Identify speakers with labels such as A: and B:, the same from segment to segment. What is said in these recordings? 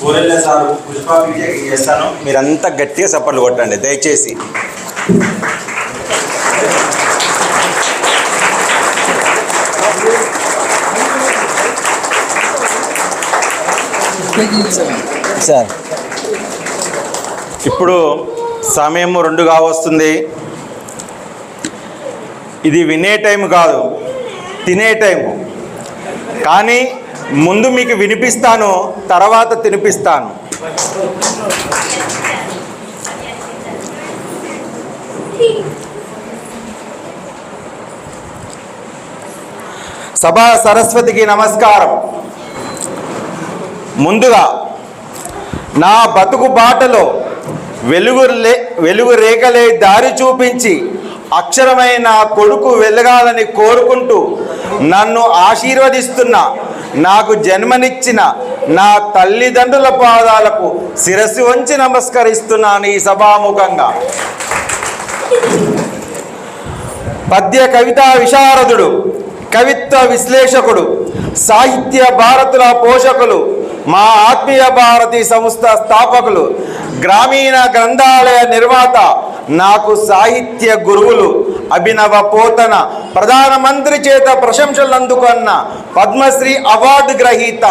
A: Kurella sir చేస్తాను? మీరంతా గట్టిగా సపోర్ట్లు కొట్టండి దయచేసి.
B: సార్
A: ఇప్పుడు సమయం రెండు కావస్తుంది. ఇది వినే టైం కాదు తినే టైం కానీ ముందు మీకు వినిపిస్తాను తర్వాత తినిపిస్తాను. సభా సరస్వతికి నమస్కారం. ముందుగా నా బతుకు బాటలో వెలుగు లే వెలుగు రేఖలే దారి చూపించి అక్షరమైన కొడుకు వెలగాలని కోరుకుంటూ నన్ను ఆశీర్వదిస్తున్న నాకు జన్మనిచ్చిన నా తల్లిదండ్రుల పాదాలకు శిరస్సు వంచి నమస్కరిస్తున్నాను ఈ సభాముఖంగా. పద్య కవితా విశారదుడు కవిత్వ విశ్లేషకుడు సాహిత్య భారతుల పోషకులు మా ఆత్మీయ భారతి సంస్థ స్థాపకులు గ్రామీణ గ్రంథాలయ నిర్మాత నాకు సాహిత్య గురువులు అభినవ పోతన ప్రధానమంత్రి చేత ప్రశంసలు అందుకున్న పద్మశ్రీ అవార్డు గ్రహీత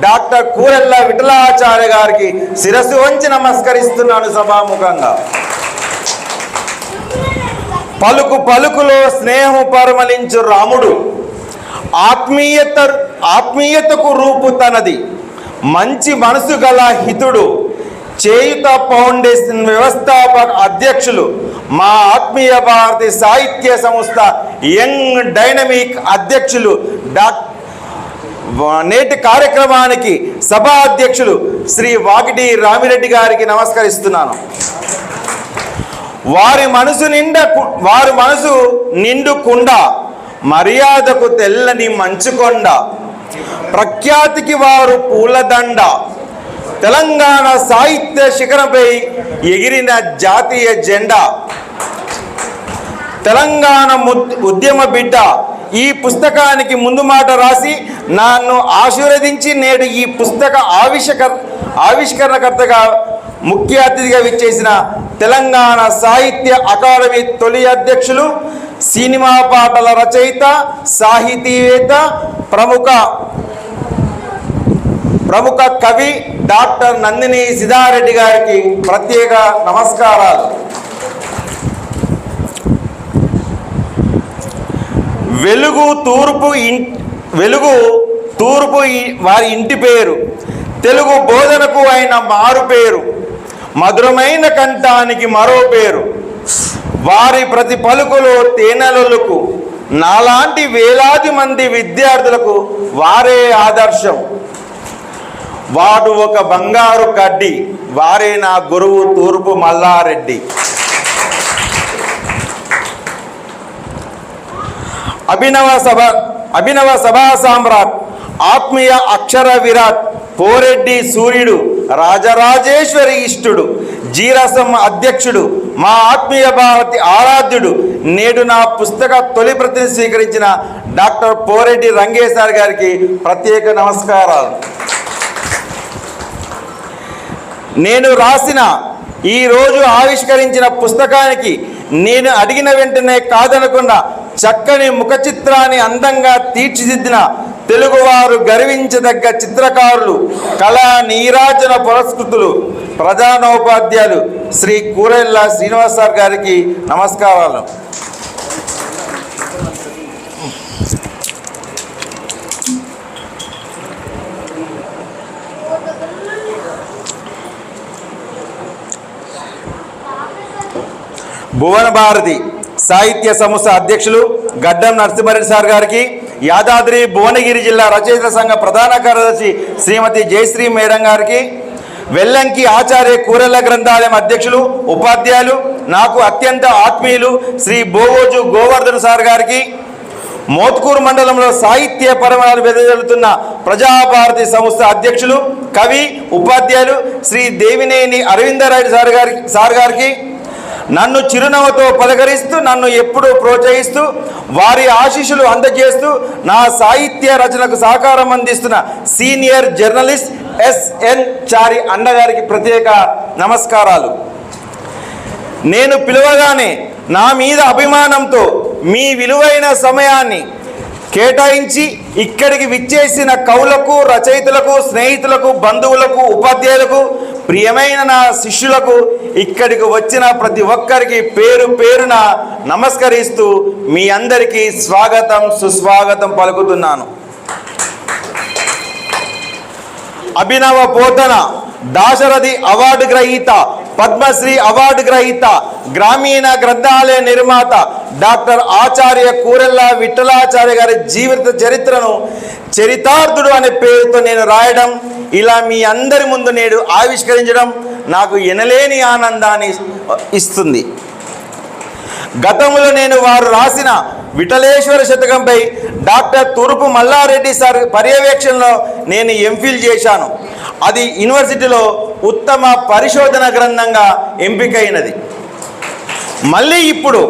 A: డాక్టర్ కూరెల్ల విఠలాచార్య గారికి శిరస్సు వంచి నమస్కరిస్తున్నాను సభాముఖంగా. పలుకు పలుకులో స్నేహం పరమలించు రాముడు ఆత్మీయత ఆత్మీయతకు రూపు తనది మంచి మనసు గల హితుడు చేయుత ఫౌండేషన్ వ్యవస్థాపక అధ్యక్షులు మా ఆత్మీయ భారతి సాహిత్య సంస్థ యంగ్ డైనమిక్ అధ్యక్షులు డాక్ నేటి కార్యక్రమానికి సభా అధ్యక్షులు శ్రీ వాకిటి రామిరెడ్డి గారికి నమస్కరిస్తున్నాను. వారి మనసు నిండా వారి మనసు నిండుకుండా మర్యాదకు తెల్లని మంచుకొండ ప్రఖ్యాతికి వారు పూలదండ తెలంగాణ సాహిత్య శిఖరంపై ఎగిరిన జాతీయ జెండా. తెలంగాణ ముద్- ఉద్యమ బిడ్డ ఈ పుస్తకానికి ముందు మాట రాసి నన్ను ఆశీర్వదించి నేడు ఈ పుస్తక ఆవిష్కర్ ఆవిష్కరణకర్తగా ముఖ్య అతిథిగా విచ్చేసిన తెలంగాణ సాహిత్య అకాడమీ తొలి అధ్యక్షులు సినిమా పాటల రచయిత సాహితీవేత్త ప్రముఖ ప్రముఖ కవి డాక్టర్ నందిని సిద్ధారెడ్డి గారికి ప్రత్యేక నమస్కారాలు. వెలుగు తూర్పు వెలుగు తూర్పు వారి ఇంటి పేరు. తెలుగు బోధనకు అయిన మారు పేరు. మధురమైన కంఠానికి మరో పేరు. వారి ప్రతి పలుకులో తేనెలలకు. నాలాంటి వేలాది మంది విద్యార్థులకు వారే ఆదర్శం. వాడు ఒక బంగారు కడ్డి వారే నా గురువు తూర్పు మల్లారెడ్డి. అభినవ సభ అభినవ సభా సామ్రాట్ ఆత్మీయ అక్షర విరాట్ పోరెడ్డి సూర్యుడు రాజరాజేశ్వరి ఇష్టుడు జీరసం అధ్యక్షుడు మా ఆత్మీయ భారతి ఆరాధ్యుడు నేడు నా పుస్తక తొలి ప్రతిని స్వీకరించిన డాక్టర్ పోరెడ్డి రంగేశార్ గారికి ప్రత్యేక నమస్కారాలు. నేను రాసిన ఈ రోజు ఆవిష్కరించిన పుస్తకానికి నేను అడిగిన వెంటనే కాదనకుండా చక్కని ముఖ చిత్రాన్ని అందంగా తీర్చిదిద్దిన తెలుగువారు గర్వించదగ్గ చిత్రకారులు కళా నీరాజన పురస్కృతులు ప్రధానోపాధ్యాయులు శ్రీ కూరెళ్ళ శ్రీనివాస్ గారికి నమస్కారాలు. భువన భారతి సాహిత్య సంస్థ అధ్యక్షులు గడ్డం నరసింహారెడ్డి సార్ గారికి యాదాద్రి భువనగిరి జిల్లా రచయిత సంఘ ప్రధాన కార్యదర్శి శ్రీమతి జయశ్రీ మేడం గారికి వెల్లంకి ఆచార్య కూరల గ్రంథాలయం అధ్యక్షులు ఉపాధ్యాయులు నాకు అత్యంత ఆత్మీయులు శ్రీ బోవోజు గోవర్ధన్ సార్ గారికి మోత్కూరు మండలంలో సాహిత్య పరమాలు వెదజల్లుతున్న ప్రజాభారతి సంస్థ అధ్యక్షులు కవి ఉపాధ్యాయులు శ్రీ దేవినేని అరవిందరాయుడు సార్ గారి సార్ గారికి నన్ను చిరునవ్వుతో పలకరిస్తూ నన్ను ఎప్పుడూ ప్రోత్సహిస్తూ వారి ఆశీస్సులు అందజేస్తూ నా సాహిత్య రచనకు సహకారం అందిస్తున్న సీనియర్ జర్నలిస్ట్ ఎస్ఎన్ చారి అన్నగారికి ప్రత్యేక నమస్కారాలు. నేను పిలవగానే నా మీద అభిమానంతో మీ విలువైన సమయాన్ని కేటాయించి ఇక్కడికి విచ్చేసిన కవులకు రచయితలకు స్నేహితులకు బంధువులకు ఉపాధ్యాయులకు ప్రియమైన నా శిష్యులకు ఇక్కడికి వచ్చిన ప్రతి ఒక్కరికి పేరు పేరున నమస్కరిస్తూ మీ అందరికీ స్వాగతం సుస్వాగతం పలుకుతున్నాను. అభినవ బోధన దాశరథి అవార్డు గ్రహీత పద్మశ్రీ అవార్డు గ్రహీత గ్రామీణ గ్రంథాలయ నిర్మాత డాక్టర్ ఆచార్య కూరెల్ల విఠలాచార్య గారి జీవిత చరిత్రను చరితార్థుడు అనే పేరుతో నేను రాయడం ఇలా మీ అందరి ముందు నేడు ఆవిష్కరించడం నాకు ఎనలేని ఆనందాన్ని ఇస్తుంది. గతంలో నేను వారు రాసిన విఠలేశ్వర శతకంపై డాక్టర్ తూర్పు మల్లారెడ్డి సార్ పర్యవేక్షణలో నేను ఎంఫిల్ చేశాను. అది యూనివర్సిటీలో ఉత్తమ పరిశోధన గ్రంథంగా ఎంపికైనది. మళ్ళీ ఇప్పుడు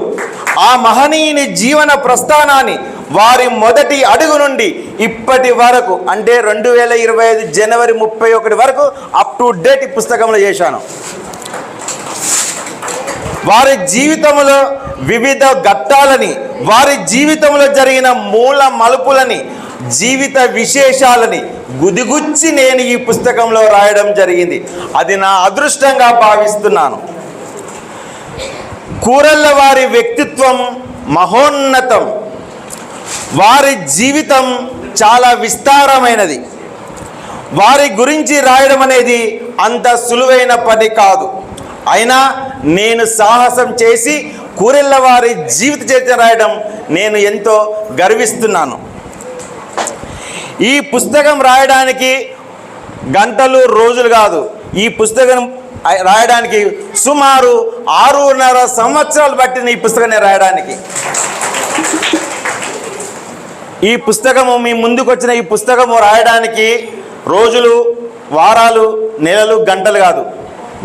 A: ఆ మహనీయుని జీవన ప్రస్థానాన్ని వారి మొదటి అడుగు నుండి ఇప్పటి వరకు అంటే రెండు వేల ఇరవై ఐదు జనవరి ముప్పై ఒకటి వరకు అప్ టు డేట్ ఈ పుస్తకంలో చేశాను. వారి జీవితంలో వివిధ ఘట్టాలని వారి జీవితంలో జరిగిన మూల మలుపులని జీవిత విశేషాలని గుదిగుచ్చి నేను ఈ పుస్తకంలో రాయడం జరిగింది. అది నా అదృష్టంగా భావిస్తున్నాను. కూరళ్ళ వారి వ్యక్తిత్వం మహోన్నతం. వారి జీవితం చాలా విస్తారమైనది. వారి గురించి రాయడం అనేది అంత సులువైన పని కాదు. అయినా నేను సాహసం చేసి కూరెళ్ళ వారి జీవిత చరిత్ర రాయడం నేను ఎంతో గర్విస్తున్నాను. ఈ పుస్తకం రాయడానికి గంటలు రోజులు కాదు. ఈ పుస్తకం రాయడానికి సుమారు ఆరున్నర సంవత్సరాలు పట్టిన ఈ పుస్తకాన్ని రాయడానికి. ఈ పుస్తకము మీ ముందుకు వచ్చిన ఈ పుస్తకము రాయడానికి రోజులు వారాలు నెలలు గంటలు కాదు.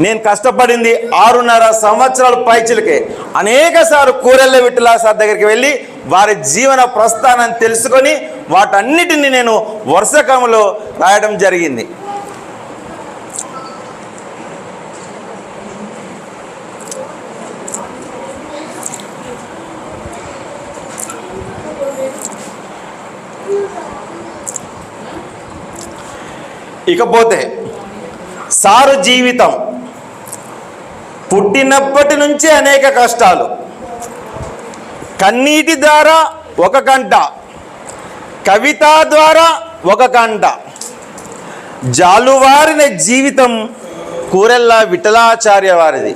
A: నేను కష్టపడింది ఆరున్నర సంవత్సరాల పైచిలకే. అనేక సార్లు కూరెళ్ళ విఠలా సార్ దగ్గరికి వెళ్ళి వారి జీవన ప్రస్థానం తెలుసుకొని వాటన్నిటిని నేను వర్షకంలో రాయడం జరిగింది. ఇకపోతే సారు జీవితం పుట్టినప్పటి నుంచి అనేక కష్టాలు. కన్నీటి ద్వారా ఒక కంట కవిత ద్వారా ఒక కంట జాలువారిన జీవితం కూరెల్లా విఠలాచార్య వారిది.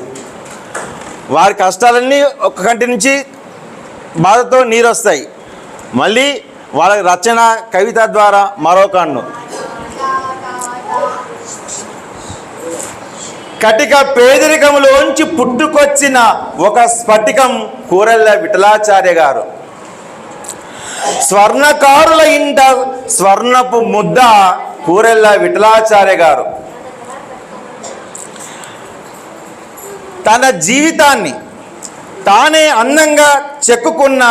A: వారి కష్టాలన్నీ ఒక కంటి నుంచి బాధతో నీరు వస్తాయి మళ్ళీ వాళ్ళ రచన కవిత ద్వారా మరో కన్ను. కటిక పేదరికంలోంచి పుట్టుకొచ్చిన ఒక స్ఫటికం కూరెళ్ళ విఠలాచార్య గారు. స్వర్ణకారుల ఇంట స్వర్ణపు ముద్ద కూరెళ్ళ విఠలాచార్య గారు. తన జీవితాన్ని తానే అందంగా చెక్కుకున్న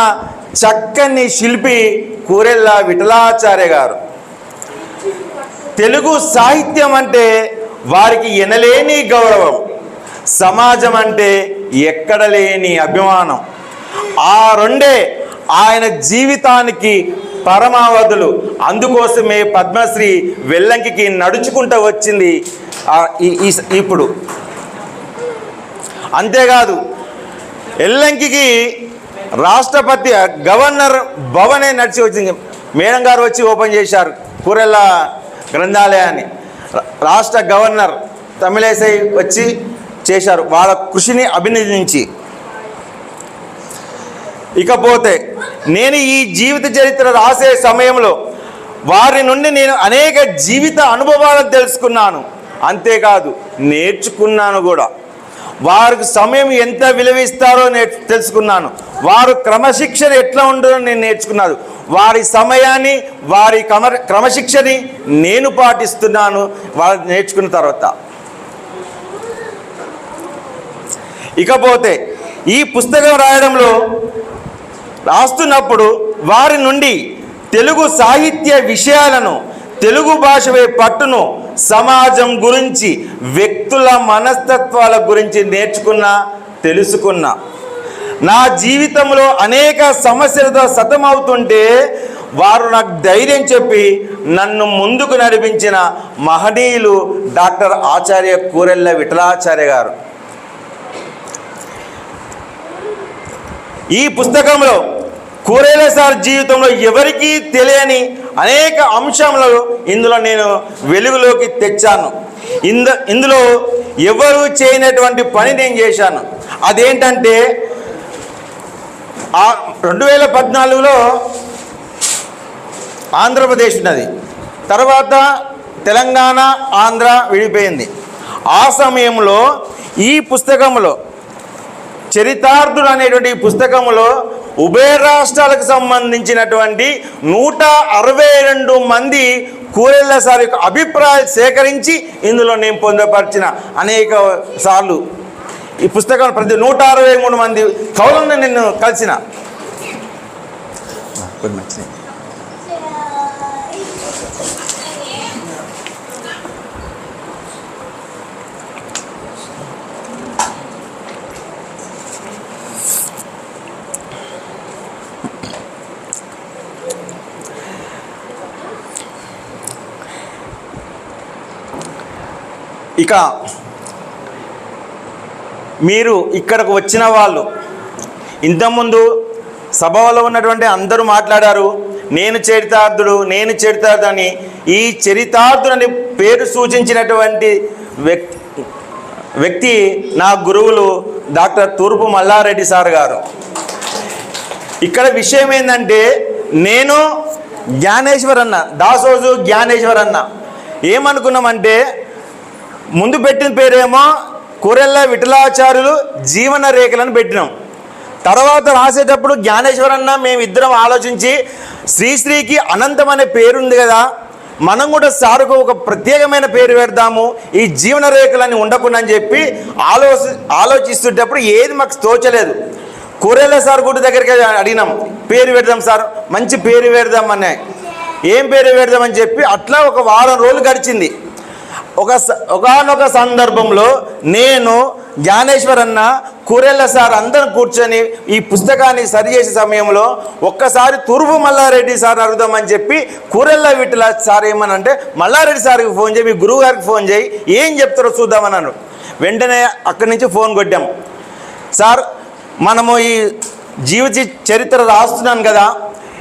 A: చక్కని శిల్పి కూరెళ్ళ విఠలాచార్య గారు. తెలుగు సాహిత్యం అంటే వారికి ఎనలేని గౌరవం. సమాజం అంటే ఎక్కడ లేని అభిమానం. ఆ రెండే ఆయన జీవితానికి పరమావధులు. అందుకోసమే పద్మశ్రీ వెల్లంకికి నడుచుకుంటూ వచ్చింది ఈ- ఇప్పుడు. అంతేకాదు ఎల్లంకికి రాష్ట్రపతి గవర్నర్ భవనే నడిచి వచ్చింది. మేడం గారు వచ్చి ఓపెన్ చేశారు కూరెళ్ళ గ్రంథాలయాన్ని. రాష్ట్ర గవర్నర్ తమిళేసై వచ్చి చేశారు. వాళ్ళ కృషిని అభినందించి. ఇకపోతే నేను ఈ జీవిత చరిత్ర రాసే సమయంలో వారి నుండి నేను అనేక జీవిత అనుభవాలను తెలుసుకున్నాను. అంతేకాదు నేర్చుకున్నాను కూడా. వారికి సమయం ఎంత విలువిస్తారో నేర్చు తెలుసుకున్నాను. వారు క్రమశిక్షణ ఎట్లా ఉంటుందో నేను నేర్చుకున్నాను. వారి సమయాన్ని వారి క్రమ క్రమశిక్షని నేను పాటిస్తున్నాను. వారు నేర్చుకున్న తర్వాత. ఇకపోతే ఈ పుస్తకం రాయడంలో రాస్తున్నప్పుడు వారి నుండి తెలుగు సాహిత్య విషయాలను తెలుగు భాషపై పట్టును సమాజం గురించి వ్యక్తుల మనస్తత్వాల గురించి నేర్చుకున్నా తెలుసుకున్నా. నా జీవితంలో అనేక సమస్యలతో సతమవుతుంటే వారు నాకు ధైర్యం చెప్పి నన్ను ముందుకు నడిపించిన మహనీయులు డాక్టర్ ఆచార్య కూరెళ్ళ విఠలాచార్య గారు. ఈ పుస్తకంలో కూరేల సార్ జీవితంలో ఎవరికీ తెలియని అనేక అంశంలో ఇందులో నేను వెలుగులోకి తెచ్చాను. ఇంద ఇందులో ఎవరు చేయనటువంటి పని నేను చేశాను. అదేంటంటే ఆ రెండు వేల పద్నాలుగులో ఆంధ్రప్రదేశ్ ఉన్నది. తర్వాత తెలంగాణ ఆంధ్ర విడిపోయింది. ఆ సమయంలో ఈ పుస్తకంలో చరితార్థుడు అనేటువంటి పుస్తకంలో ఉభయ రాష్ట్రాలకు సంబంధించినటువంటి నూట అరవై రెండు మంది కూరెళ్ళ సార్ యొక్క అభిప్రాయాలు సేకరించి ఇందులో నేను పొందపరిచిన అనేక సార్లు ఈ పుస్తకం ప్రతి నూట అరవై మూడు మంది కవులను నిన్ను కలిసిన. ఇక మీరు ఇక్కడకు వచ్చిన వాళ్ళు ఇంతకుముందు సభలో ఉన్నటువంటి అందరూ మాట్లాడారు నేను చరితార్థుడు నేను చరితార్థు అని ఈ చరితార్థుడని అని పేరు సూచించినటువంటి వ్యక్తి వ్యక్తి నా గురువులు డాక్టర్ తూర్పు మల్లారెడ్డి సార్ గారు. ఇక్కడ విషయం ఏంటంటే నేను జ్ఞానేశ్వర్ అన్న దాసోజు జ్ఞానేశ్వర్ అన్న ఏమనుకున్నామంటే ముందు పెట్టిన పేరేమో కూరెళ్ళ విఠలాచార్యులు జీవన రేఖలను పెట్టినాం. తర్వాత రాసేటప్పుడు జ్ఞానేశ్వరన్న మేమిద్దరం ఆలోచించి శ్రీశ్రీకి అనంతం అనే పేరుంది కదా మనం కూడా సారుకు ఒక ప్రత్యేకమైన పేరు పెడదాము ఈ జీవన రేఖలని ఉండకుండా అని చెప్పి ఆలోచి ఆలోచిస్తుంటప్పుడు ఏది మాకు తోచలేదు. కూరెళ్ళ సార్ గుడి దగ్గరికి అడిగినాం పేరు పెడదాం సార్ మంచి పేరు పెడదాం అనే ఏం పేరు పెడదామని చెప్పి అట్లా ఒక వారం రోజులు గడిచింది. ఒక ఒకనొక సందర్భంలో నేను జ్ఞానేశ్వర్ అన్న కూరెళ్ళ సార్ అందరం కూర్చొని ఈ పుస్తకాన్ని సరిచేసే సమయంలో ఒక్కసారి తూర్పు మల్లారెడ్డి సార్ అడుగుదామని చెప్పి కూరెళ్ళ విట్ల సార్ ఏమనంటే మల్లారెడ్డి సార్కి ఫోన్ చేయి మీ గురువు గారికి ఫోన్ చేయి ఏం చెప్తారో చూద్దామన్నాను వెంటనే అక్కడి నుంచి ఫోన్ కొట్టాం సార్ మనము ఈ జీవిత చరిత్ర రాస్తున్నాను కదా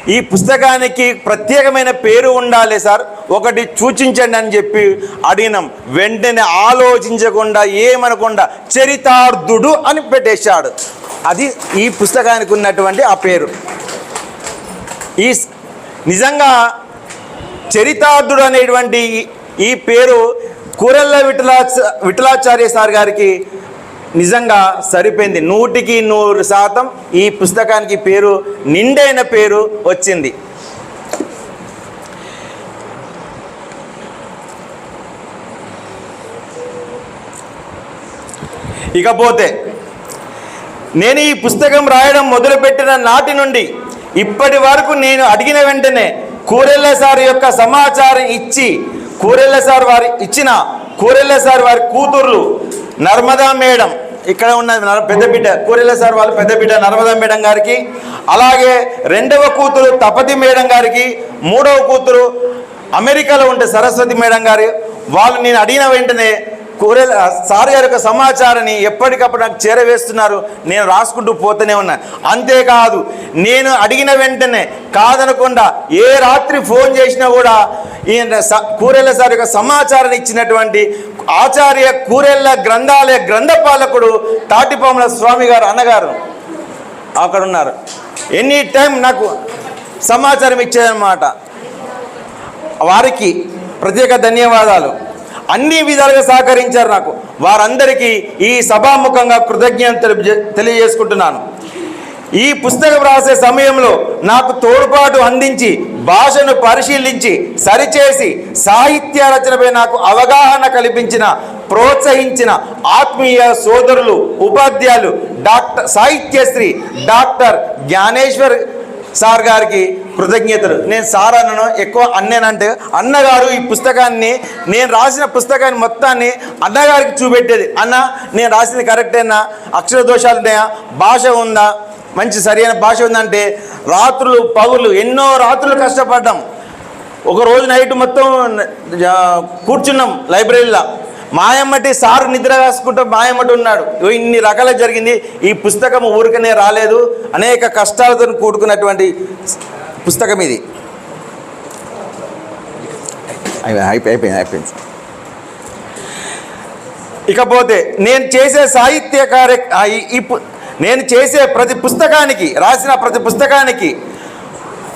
A: ఈ పుస్తకానికి ప్రత్యేకమైన పేరు ఉండాలి సార్. ఒకటి సూచించండి అని చెప్పి అడిగినాం. వెంటనే ఆలోచించకుండా ఏమనకుండా చరితార్థుడు అని పెట్టేశాడు. అది ఈ పుస్తకానికి ఉన్నటువంటి ఆ పేరు. ఈ నిజంగా చరితార్థుడు అనేటువంటి ఈ- పేరు కూరల్ల విఠలా విఠలాచార్య సార్ గారికి నిజంగా సరిపోయింది. నూటికి నూరు శాతం ఈ పుస్తకానికి పేరు నిండైన పేరు వచ్చింది. ఇకపోతే నేను ఈ పుస్తకం రాయడం మొదలుపెట్టిన నాటి నుండి ఇప్పటి వరకు నేను అడిగిన వెంటనే కూరెళ్ళ సార్ యొక్క సమాచారం ఇచ్చి కూరెళ్ళ సార్ వారి ఇచ్చిన కూరెళ్ళ సార్ వారి కూతుర్లు నర్మదా మేడం. ఇక్కడ ఉన్న నర్- పెద్ద బిడ్డ కూరెళ్ళ సార్ వాళ్ళ పెద్ద బిడ్డ నర్మదా మేడం గారికి అలాగే రెండవ కూతురు తపతి మేడం గారికి మూడవ కూతురు అమెరికాలో ఉంటే సరస్వతి మేడం గారు వాళ్ళు నేను అడిగిన వెంటనే కూరెల సార్ గారి యొక్క సమాచారాన్ని ఎప్పటికప్పుడు నాకు చేరవేస్తున్నారు. నేను రాసుకుంటూ పోతూనే ఉన్నా. అంతేకాదు నేను అడిగిన వెంటనే కాదనకుండా ఏ రాత్రి ఫోన్ చేసినా కూడా ఈయన స- కూరెళ్ళ సార్ యొక్క సమాచారాన్ని ఇచ్చినటువంటి ఆచార్య కూరెళ్ళ గ్రంథాలయ గ్రంథపాలకుడు తాటిపాముల స్వామి గారు అన్నగారు అక్కడ ఉన్నారు ఎనీ టైం నాకు సమాచారం ఇచ్చేదన్నమాట. వారికి ప్రత్యేక ధన్యవాదాలు. అన్ని విధాలుగా సహకరించారు నాకు. వారందరికీ ఈ సభాముఖంగా కృతజ్ఞత తెలియజేసుకుంటున్నాను. ఈ పుస్తకం రాసే సమయంలో నాకు తోడ్పాటు అందించి భాషను పరిశీలించి సరిచేసి సాహిత్య రచనపై నాకు అవగాహన కల్పించిన ప్రోత్సహించిన ఆత్మీయ సోదరులు ఉపాధ్యాయులు doctor Sahityasri doctor Jnaneshwar sir గారికి కృతజ్ఞతలు. నేను సార్ అన్నను ఎక్కువ అన్నేనంటే అన్నగారు ఈ పుస్తకాన్ని నేను రాసిన పుస్తకాన్ని మొత్తాన్ని అన్నగారికి చూపెట్టేది. అన్న నేను రాసింది కరెక్టేనా అక్షర దోషాలు ఉన్నాయా? భాష ఉందా? మంచి సరైన భాష ఉందంటే రాత్రులు పగులు ఎన్నో రాత్రులు కష్టపడ్డాం. ఒక రోజు నైట్ మొత్తం కూర్చున్నాం లైబ్రరీలో. మాయమ్మటి సారు నిద్ర వేసుకుంటూ మాయమ్మటి ఉన్నాడు. ఇన్ని రకాల జరిగింది. ఈ పుస్తకం ఊరికనే రాలేదు. అనేక కష్టాలతో కూడుకున్నటువంటి పుస్తకం ఇది. అయిపోయింది అయిపోయింది ఇకపోతే నేను చేసే సాహిత్య కార్య ఈ- నేను చేసే ప్రతి పుస్తకానికి రాసిన ప్రతి పుస్తకానికి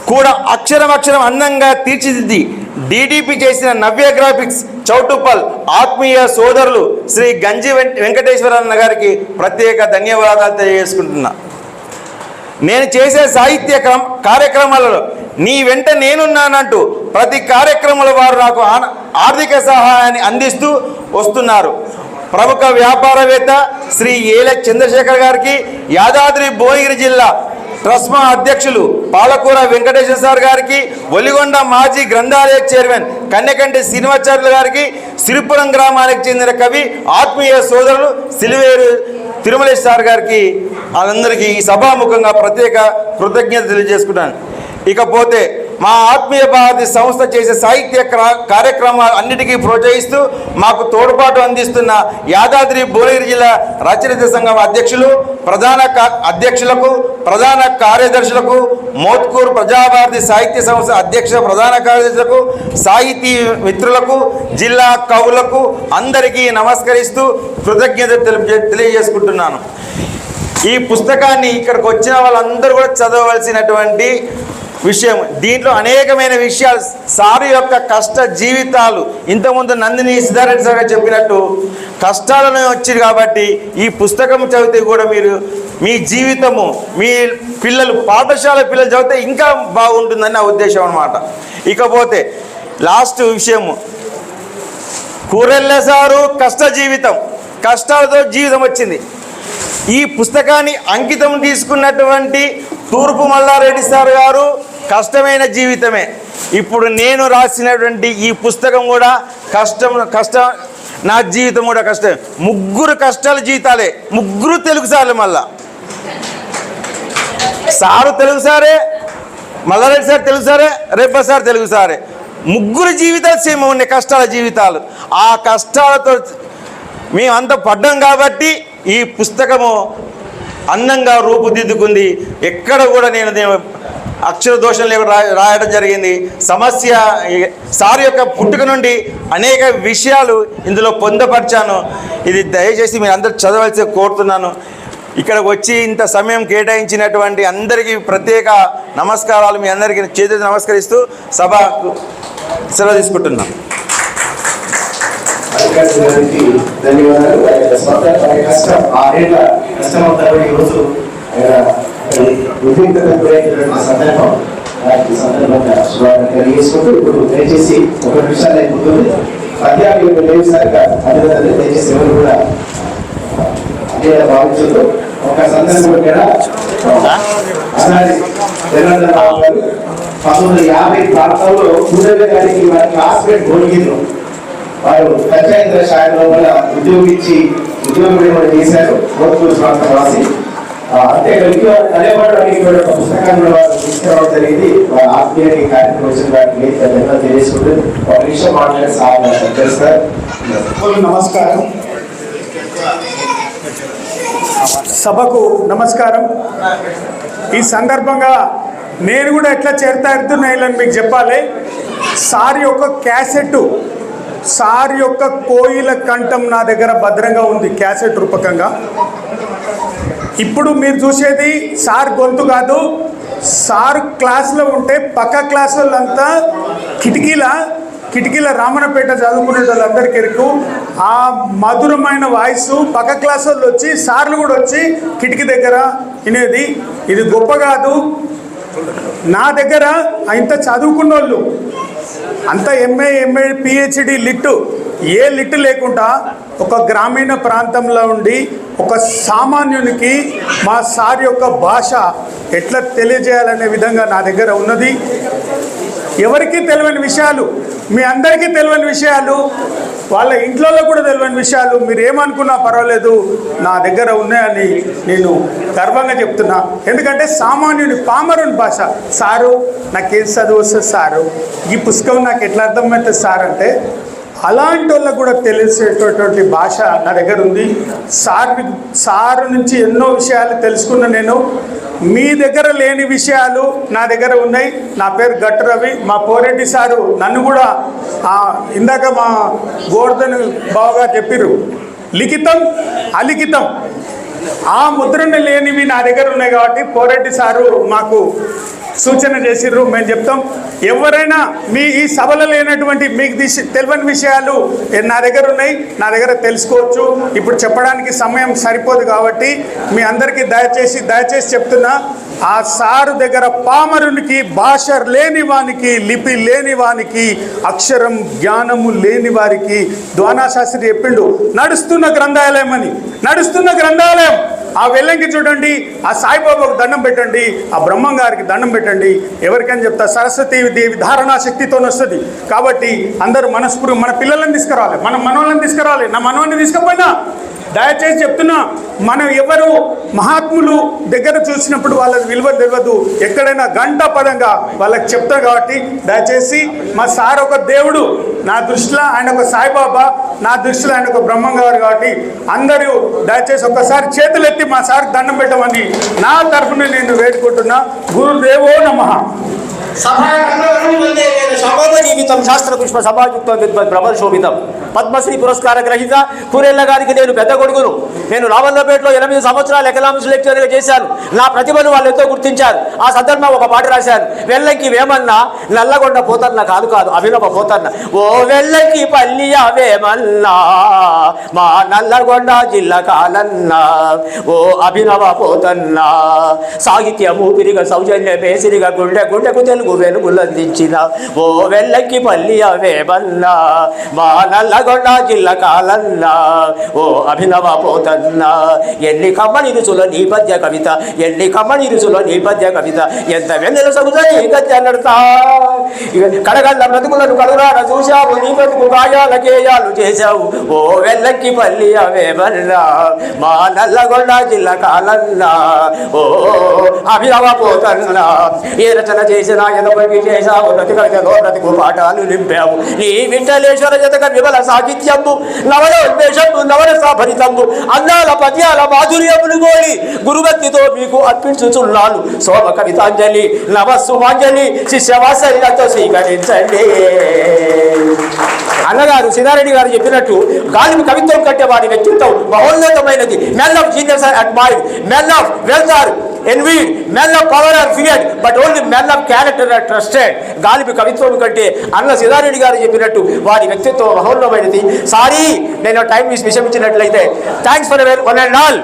A: కూడా అక్షరం అక్షరం అందంగా తీర్చిదిద్ది డిడిపి చేసిన నవ్య గ్రాఫిక్స్ చౌటుప్పల్ ఆత్మీయ సోదరులు శ్రీ గంజి వెంకటేశ్వరన్న గారికి ప్రత్యేక ధన్యవాదాలు తెలియజేసుకుంటున్నా. నేను చేసే సాహిత్య కార్యక్రమాలలో నీ వెంట నేనున్నానంటూ ప్రతి కార్యక్రమంలో వారు నాకు ఆర్థిక సహాయాన్ని అందిస్తూ వస్తున్నారు. ప్రముఖ వ్యాపారవేత్త శ్రీ ఏల చంద్రశేఖర్ గారికి యాదాద్రి భువనగిరి జిల్లా ట్రస్మా అధ్యక్షులు పాలకూర వెంకటేశ్వర సార్ గారికి ఒలిగొండ మాజీ గ్రంథాలయ చైర్మన్ కన్నెకంటి శ్రీనివాచార్యులు గారికి సిరిపురం గ్రామానికి చెందిన కవి ఆత్మీయ సోదరులు సిలివేరు తిరుమలేశ్ సార్ గారికి వాళ్ళందరికీ ఈ సభాముఖంగా ప్రత్యేక కృతజ్ఞత తెలియజేసుకుంటాను. ఇకపోతే మా ఆత్మీయ భారతి సంస్థ చేసే సాహిత్య క్రా- కార్యక్రమాలు అన్నిటికీ ప్రోత్సహిస్తూ మాకు తోడ్పాటు అందిస్తున్న యాదాద్రి భువనగిరి జిల్లా రచయిత సంఘం అధ్యక్షులు ప్రధాన అధ్యక్షులకు ప్రధాన కార్యదర్శులకు మోత్కూర్ ప్రజాభారతి సాహిత్య సంస్థ అధ్యక్ష ప్రధాన కార్యదర్శులకు సాహితీ మిత్రులకు జిల్లా కవులకు అందరికీ నమస్కరిస్తూ కృతజ్ఞత తెలియజేసుకుంటున్నాను. ఈ పుస్తకాన్ని ఇక్కడికి వచ్చిన వాళ్ళందరూ కూడా చదవవలసినటువంటి విషయం. దీంట్లో అనేకమైన విషయాలు. సారు యొక్క కష్ట జీవితాలు. ఇంతకుముందు నందిని సిద్ధారెడ్డి సార్ చెప్పినట్టు కష్టాలను వచ్చింది కాబట్టి ఈ పుస్తకం చదివితే కూడా మీరు మీ జీవితము మీ పిల్లలు పాఠశాల పిల్లలు చదివితే ఇంకా బాగుంటుందని నా ఉద్దేశం అనమాట ఇకపోతే లాస్ట్ విషయము కూరెళ్ళ సారు కష్ట జీవితం. కష్టాలతో జీవితం వచ్చింది. ఈ పుస్తకాన్ని అంకితం తీసుకున్నటువంటి తూర్పు మల్లారెడ్డి సార్ గారు కష్టమైన జీవితమే. ఇప్పుడు నేను రాసినటువంటి ఈ పుస్తకం కూడా కష్టం కష్టం నా జీవితం కూడా కష్టం ముగ్గురు కష్టాల జీవితాలే. ముగ్గురు తెలుగు సార్లు మళ్ళా. సారు తెలుగు సారే మల్లారెడ్డి సార్ తెలుగు సారే రేప సార్ తెలుగు సారే. ముగ్గురు జీవితాలు సేమ్ ఉన్నాయి కష్టాల జీవితాలు. ఆ కష్టాలతో మేమంతా పడ్డాం కాబట్టి ఈ పుస్తకము అందంగా రూపుదిద్దుకుంది. ఎక్కడ కూడా నేను నేను అక్షర దోషం లేకుండా రాయడం జరిగింది. సమస్య సార్ యొక్క పుట్టుక నుండి అనేక విషయాలు ఇందులో పొందపరిచాను. ఇది దయచేసి మీరు అందరూ చదవాల్సి కోరుతున్నాను. ఇక్కడికి వచ్చి ఇంత సమయం కేటాయించినటువంటి అందరికీ ప్రత్యేక నమస్కారాలు మీ అందరికీ చేతులు నమస్కరిస్తూ సభ సెలవు తీసుకుంటున్నాను
B: ధన్యవాదాలు. కష్టం కష్టం అంతా గురైనటువంటి సందర్భం. వారికి సందర్భంగా శుభాకాంక్షలు తెలియజేసుకుంటూ ఇప్పుడు దయచేసి ఒక నిమిషాలు అయిపోతుంది అధ్యాయులు లేవిసారిగా దయచేసి ఎవరు కూడా అదే భావించదు ఒక సందర్భం కూడా పంతొమ్మిది యాభై ప్రాంతంలో కూడలి గారికి వారి క్లాస్మేట్ గోల్గీరు వారు పంచాయతీ శాఖలో కూడా ఉద్యోగం ఉద్యోగం కూడా చేశారు. కోర్టులు ప్రాంతం వాసి. అంతే కలిగి వారు అనేవాడానికి పుస్తకాన్ని వారు తీసుకురావడం జరిగింది. వారి ఆత్మీయకి కార్యక్రమం వచ్చిన వారికి ధన్యవాదాలు తెలియజేసుకుంటూ ఒక నిమిషం మాట్లాడే సార్
C: నమస్కారం. సభకు నమస్కారం. ఈ సందర్భంగా నేను కూడా ఎట్లా చేరుతాడుతున్నాయిలని మీకు చెప్పాలి. సార్ యొక్క క్యాసెట్ సార్ యొక్క కోయిల కంఠం నా దగ్గర భద్రంగా ఉంది క్యాసెట్ రూపకంగా. ఇప్పుడు మీరు చూసేది సార్ గొంతు కాదు. సార్ క్లాస్లో ఉంటే పక్క క్లాస్ వాళ్ళంతా కిటికీల కిటికీల రామణపేట చదువుకునే వాళ్ళందరికీ ఆ మధురమైన వాయిస్ పక్క క్లాస్ వాళ్ళు వచ్చి సార్లు కూడా వచ్చి కిటికీ దగ్గర వినేది. ఇది గొప్ప కాదు. నా దగ్గర ఇంత చదువుకున్న వాళ్ళు అంత ఎంఏ ఎంఏ పిహెచ్డి లిట్టు ఏ లిట్ లేకుండా ఒక గ్రామీణ ప్రాంతంలో ఉండి ఒక సామాన్యునికి మా సార్ యొక్క భాష ఎట్లా తెలియజేయాలనే విధంగా నా దగ్గర ఉన్నది. ఎవరికీ తెలియని విషయాలు మీ అందరికీ తెలియని విషయాలు వాళ్ళ ఇంట్లో కూడా తెలియని విషయాలు మీరు ఏమనుకున్నా పర్వాలేదు నా దగ్గర ఉన్నాయని నేను గర్వంగా చెప్తున్నా. ఎందుకంటే సామాన్యుని పామరుని భాష. సారు నాకేం చదువు వస్తుంది సారు? ఈ పుస్తకం నాకు ఎట్లా అర్థమవుతుంది సార్ అంటే అలాంటి వాళ్ళకు కూడా తెలిసేటటువంటి భాష నా దగ్గర ఉంది. సార్ సార్ నుంచి ఎన్నో విషయాలు తెలుసుకున్న నేను. మీ దగ్గర లేని విషయాలు నా దగ్గర ఉన్నాయి. నా పేరు గట్ రవి. మా పోరెడ్డి సారు నన్ను కూడా ఇందాక మా గోర్ధన్ బాగా చెప్పిర్రు లిఖితం అలిఖితం. ఆ ముద్రణ లేనివి నా దగ్గర ఉన్నాయి కాబట్టి పోరెడ్డి సారు మాకు సూచన చేసిర్రు. మేము చెప్తాం. ఎవరైనా మీ ఈ సభలో లేనటువంటి మీకు తెలియని విషయాలు నా దగ్గర ఉన్నాయి. నా దగ్గర తెలుసుకోవచ్చు. ఇప్పుడు చెప్పడానికి సమయం సరిపోదు కాబట్టి మీ అందరికీ దయచేసి దయచేసి చెప్తున్నా ఆ సారు దగ్గర పామరునికి భాష లేని వానికి లిపి లేని వానికి అక్షరం జ్ఞానము లేని వారికి ద్వానాశాస్త్రి చెప్పిండు. నడుస్తున్న గ్రంథాలయం అని. నడుస్తున్న గ్రంథాలయం. ఆ వెల్లంకి చూడండి ఆ సాయిబాబాకు దండం పెట్టండి ఆ బ్రహ్మం గారికి దండం పెట్టండి. ఎవరికైనా చెప్తా సరస్వతి దేవి ధారణా శక్తితో వస్తుంది. కాబట్టి అందరూ మనస్ఫూర్తి మన పిల్లలను తీసుకురావాలి మన మనోళ్ళని తీసుకురావాలి. నా మనోని తీసుకపోయినా దయచేసి చెప్తున్నా మనం ఎవరు మహాత్ములు దగ్గర చూసినప్పుడు వాళ్ళకి విలువ తెలియదు. ఎక్కడైనా గంట పదంగా వాళ్ళకి చెప్తారు కాబట్టి దయచేసి మా సార్ ఒక దేవుడు నా దృష్టిలో ఆయన ఒక సాయిబాబా నా దృష్టిలో ఆయన ఒక బ్రహ్మం గారు కాబట్టి అందరూ దయచేసి ఒక్కసారి చేతులెత్తి మా సార్ దండం పెట్టమని నా తరఫున నేను వేడుకుంటున్నా. గురుదేవో నమః.
D: జీవితం శాస్త్ర పుష్ప సభాయుక్తం విద్వత్ భ్రమర శోభితం పద్మశ్రీ పురస్కార గ్రహీత పూరెళ్ళ గారికి నేను పెద్ద కొడుకును. నేను రామల్లపేటలో ఎనిమిది సంవత్సరాలు ఎకనామిక్స్ లెక్చర్గా చేశాను. నా ప్రతిభను వాళ్ళు ఎంతో గుర్తించారు. ఆ సందర్భంగా ఒక పాట రాశాను వెల్లంకి వేమన్నా నల్లగొండ పోతన్న కాదు కాదు అభినవ పోతన్న. ఓ వెల్లంకి పల్లి వేమన్నా మా నల్లగొండ జిల్లా కాలన్నా. ఓ అభినవ పోతన్నా. సాహిత్యము పిరిగ సౌజన్య పేసిరిగా గుండె గుండెకు వెలుగు వెలుగులందించిన ఓ వెల్లంకి పల్లి అవేమన్నా మా నల్లగొండ జిల్ల కాలన్నా ఓ అభినవ పోతన్నా. ఎన్ని కమ్మని రుచుల నేపథ్య కవిత ఎన్ని కమ్మని రుచుల నేపథ్య కవిత ఎంత వెన్నెల సగుత ఈ గద్య నడతా కడగల్ల బ్రతుకులను కడురాడ చూశావు నీ బ్రతుకు గాయాల కేయాలు చేశావు. ఓ వెల్లంకి పల్లి అవేమన్నా మా నల్లగొండ జిల్ల కాలన్నా. ఓ అభినవ పోతన్నా. ఏ రచన చేసినా ఎదపకి చేశావు ప్రతి కవితలో బ్రతుకు పాఠాలు నింపావు. నీ విఠలేశ్వర జతక విమల సాహిత్యము నవలోన్మేషము నవరస భరితము అందాల పద్యాల మాధుర్యములు గోలి గురుభక్తితో మీకు అర్పించుచున్నాను. శోభ కవితాంజలి నవ నవస్సుమాంజలి శిష్యవాసల్యతో స్వీకరించండి. అన్నగారు సినారెడ్డి గారు చెప్పినట్టు గాలిని కవిత్వం కట్టే వారి వ్యక్తిత్వం మహోన్నతమైనది. Men of genius admired men of wealth envy envied men of power are feared but only men of character are trusted గాలిబి కవిత్వం కంటే అన్న సినారెడ్డి గారు చెప్పినట్టు వారి వ్యక్తిత్వం మహోన్నమైనది. సారీ నేను time విషమించినట్లయితే. Thanks for one and all